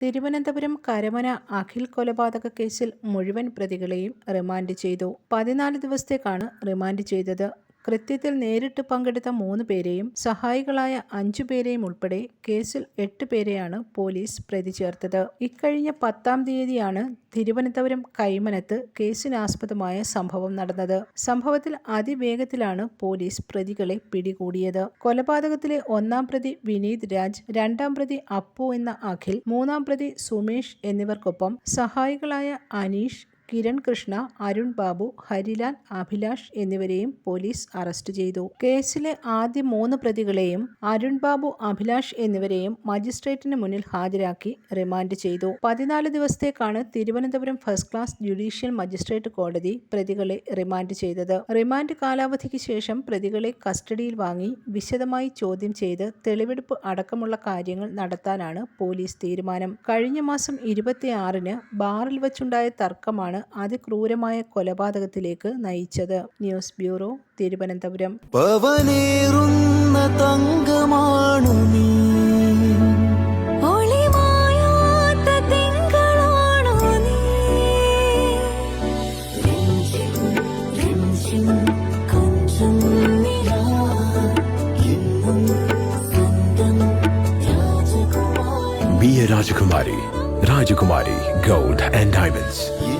തിരുവനന്തപുരം കരമന അഖിൽ കൊലപാതക കേസിൽ മുഴുവൻ പ്രതികളെയും റിമാൻഡ് ചെയ്തു. പതിനാല് ദിവസത്തേക്കാണ് റിമാൻഡ് ചെയ്തത്. കൃത്യത്തിൽ നേരിട്ട് പങ്കെടുത്ത മൂന്ന് പേരെയും സഹായികളായ അഞ്ചു പേരെയും ഉൾപ്പെടെ കേസിൽ എട്ട് പേരെയാണ് പോലീസ് പ്രതി ചേർത്തത്. ഇക്കഴിഞ്ഞ പത്താം തീയതിയാണ് തിരുവനന്തപുരം കൈമനത്ത് കേസിനാസ്പദമായ സംഭവം നടന്നത്. സംഭവത്തിൽ അതിവേഗത്തിലാണ് പോലീസ് പ്രതികളെ പിടികൂടിയത്. കൊലപാതകത്തിലെ ഒന്നാം പ്രതി വിനീത് രാജ് രണ്ടാം പ്രതി അപ്പു എന്ന അഖിൽ മൂന്നാം പ്രതി സുമേഷ് എന്നിവർക്കൊപ്പം സഹായികളായ അനീഷ് കിരൺ കൃഷ്ണ അരുൺ ബാബു ഹരിലാൽ അഭിലാഷ് എന്നിവരെയും പോലീസ് അറസ്റ്റ് ചെയ്തു. കേസിലെ ആദ്യ മൂന്ന് പ്രതികളെയും അരുൺ ബാബു അഭിലാഷ് എന്നിവരെയും മജിസ്ട്രേറ്റിന് മുന്നിൽ ഹാജരാക്കി റിമാൻഡ് ചെയ്തു. പതിനാല് ദിവസത്തേക്കാണ് Thiruvananthapuram first class judicial magistrate കോടതി പ്രതികളെ റിമാൻഡ് ചെയ്തത്. റിമാൻഡ് കാലാവധിക്ക് ശേഷം പ്രതികളെ കസ്റ്റഡിയിൽ വാങ്ങി വിശദമായി ചോദ്യം ചെയ്ത് തെളിവെടുപ്പ് അടക്കമുള്ള കാര്യങ്ങൾ നടത്താനാണ് പോലീസ് തീരുമാനം. കഴിഞ്ഞ മാസം ഇരുപത്തിയാറിന് ബാറിൽ വച്ചുണ്ടായ തർക്കമാണ് അതിക്രൂരമായ കൊലപാതകത്തിലേക്ക് നയിച്ചത്. News bureau Thiruvananthapuram. രാജകുമാരി തങ്കമാണു നീ. Rajakumari Be and diamonds Rajakumari Gold and Diamonds.